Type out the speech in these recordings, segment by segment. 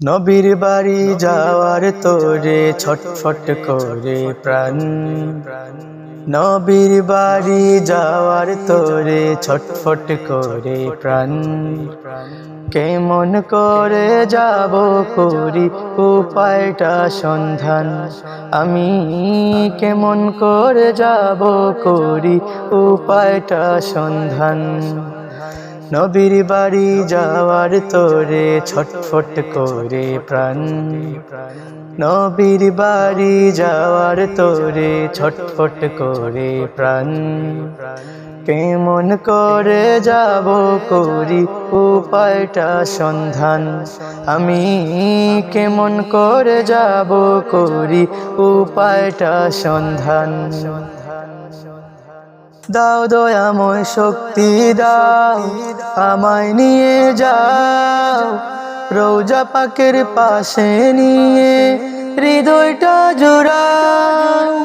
নবীর বাড়ি যাওয়ার তোরে ছটফট করে প্রাণ। নবীর বাড়ি যাওয়ার তোরে ছটফট করে প্রাণ। কেমন করে যাব করি উপায়টা সন্ধান। আমি কেমন করে যাব করি উপায়টা সন্ধান। নবীর বাড়ি যাওয়ার তোরে ছটফট করে প্রাণ। নবীর বাড়ি যাওয়ার তোরে ছটফট করে প্রাণ। কেমন করে যাব করি উপায়টা সন্ধান। আমি কেমন করে যাব করি উপায়টা সন্ধান। দাও দয়াময় শক্তি দাও, আমায় নিয়ে যাও। রৌজা পাকের পাশে নিয়ে হৃদয়টা জোড়াও।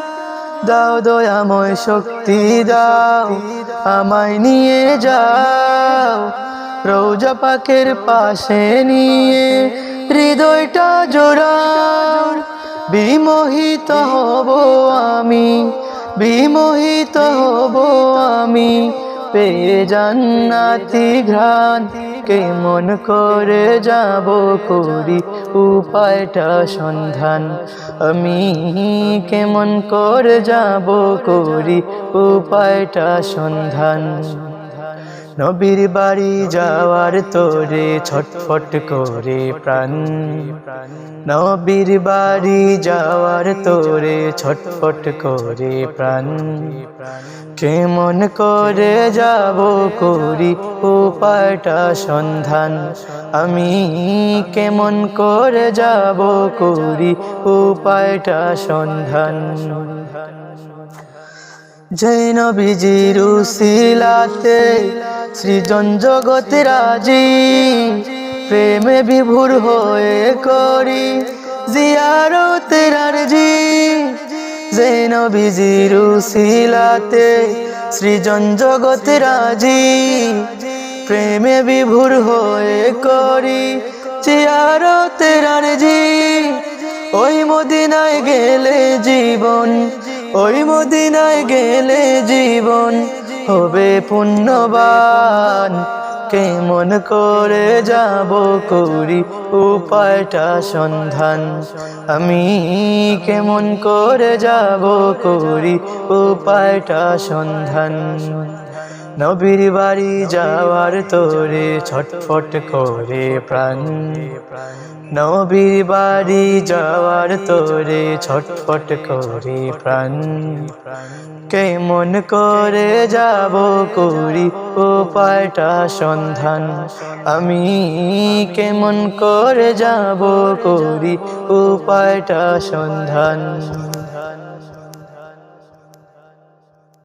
দাও দয়াময় শক্তি দাও, আমায় নিয়ে যাও। রৌজা পাকের পাশে নিয়ে হৃদয়টা জোড়াও। বিমোহিত হব আমি। বিমোহিত হব আমি। পেয়ে জান্নাতি ঘ্রাণ, কেমন করে যাব করি উপায়টা সন্ধান। আমি কেমন করে যাব করি উপায়টা সন্ধান। নবীর বাড়ি যাওয়ার তোরে ছটফট করে প্রাণ। নবীর বাড়ি যাওয়ার তোরে ছটফট করে প্রাণ। কেমন করে যাব করি উপায়টা সন্ধান। আমি কেমন করে যাব করি উপায়টা সন্ধান। জৈন বিজির শিলাতে সৃজন জগৎ রাজি, প্রেমে বিভুর হয়ে করি। জিয়ারত রাজি জৈন বিজির শিলাতে সৃজন জগৎ রাজি, প্রেমে বিভুর হয়ে করি। জিয়ারত রাজি ওই মদিনায় গেলে জীবন, ওই মদিনায় গেলে জীবন। হবে পুণ্যবান। কেমন করে যাব করি উপায়টা সন্ধান। আমি কেমন করে যাব করি উপায়টা সন্ধান। নবীর বাড়ি যাওয়ার তোরে ছটফট করে প্রাণ। নবীর বাড়ি যাওয়ার তোরে ছটফট করে প্রাণ। কেমন করে যাব করি উপায়টা সন্ধান। আমি কেমন করে যাব করি ও উপায়টা সন্ধান।